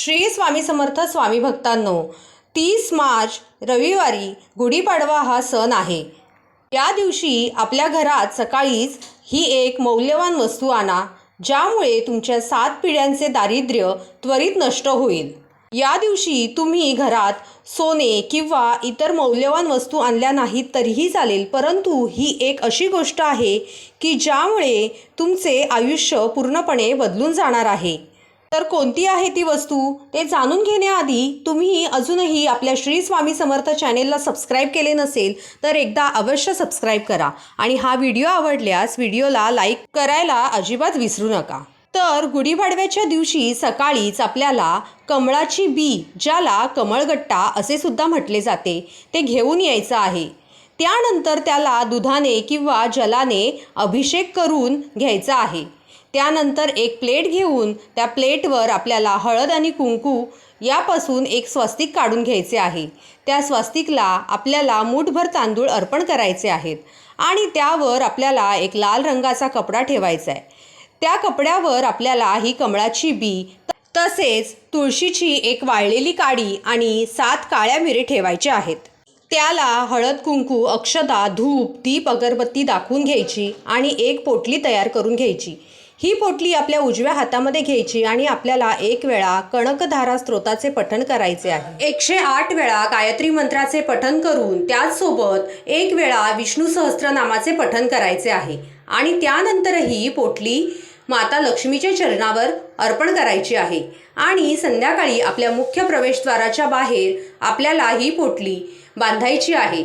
श्री स्वामी समर्थ स्वामी भक्तांनो तीस मार्च रविवारी गुढीपाडवा हा सण आहे. या दिवशी आपल्या घरात सकाळीच ही एक मौल्यवान वस्तू आणा ज्यामुळे तुमच्या सात पिढ्यांचे दारिद्र्य त्वरित नष्ट होईल. या दिवशी तुम्ही घरात सोने किंवा इतर मौल्यवान वस्तू आणल्या नाहीत तरीही चालेल परंतु ही एक अशी गोष्ट आहे की ज्यामुळे तुमचे आयुष्य पूर्णपणे बदलून जाणार आहे. तर कोणती आहे ती वस्तू ते जाणून घेण्याआधी तुम्ही अजूनही आपल्या श्री स्वामी समर्थ चॅनेलला सबस्क्राईब केले नसेल तर एकदा अवश्य सबस्क्राईब करा आणि हा व्हिडिओ आवडल्यास व्हिडिओला लाईक करायला अजिबात विसरू नका. तर गुढीपाडव्याच्या दिवशी सकाळीच आपल्याला कमळाची बी ज्याला कमळगट्टा असे सुद्धा म्हटले जाते ते घेऊन यायचं आहे. त्यानंतर त्याला दुधाने किंवा जलाने अभिषेक करून घ्यायचा आहे. त्यानंतर एक प्लेट घेऊन त्या प्लेटवर आपल्याला हळद आणि कुंकू यापासून एक स्वस्तिक काढून घ्यायचे आहे. त्या स्वस्तिकला आपल्याला मूठभर तांदूळ अर्पण करायचे आहेत आणि त्यावर आपल्याला एक लाल रंगाचा कपडा ठेवायचा आहे. त्या कपड्यावर आपल्याला ही कमळाची बी तसेच तुळशीची एक वाळलेली काडी आणि सात काळ्या मिरी ठेवायच्या आहेत. त्याला हळद कुंकू अक्षदा धूप दीप अगरबत्ती दाखवून घ्यायची आणि एक पोटली तयार करून घ्यायची. ही पोटली आपल्या उजव्या हातामध्ये घ्यायची आणि आपल्याला एक वेळा कणकधारा स्त्रोताचे पठण करायचे आहे. एकशे आठ वेळा गायत्री मंत्राचे पठण करून त्याचसोबत एक वेळा विष्णू सहस्त्रनामाचे पठण करायचे आहे. आणि त्यानंतरही पोटली माता लक्ष्मीच्या चरणावर अर्पण करायची आहे. आणि संध्याकाळी आपल्या मुख्य प्रवेशद्वाराच्या बाहेर आपल्याला ही पोटली बांधायची आहे.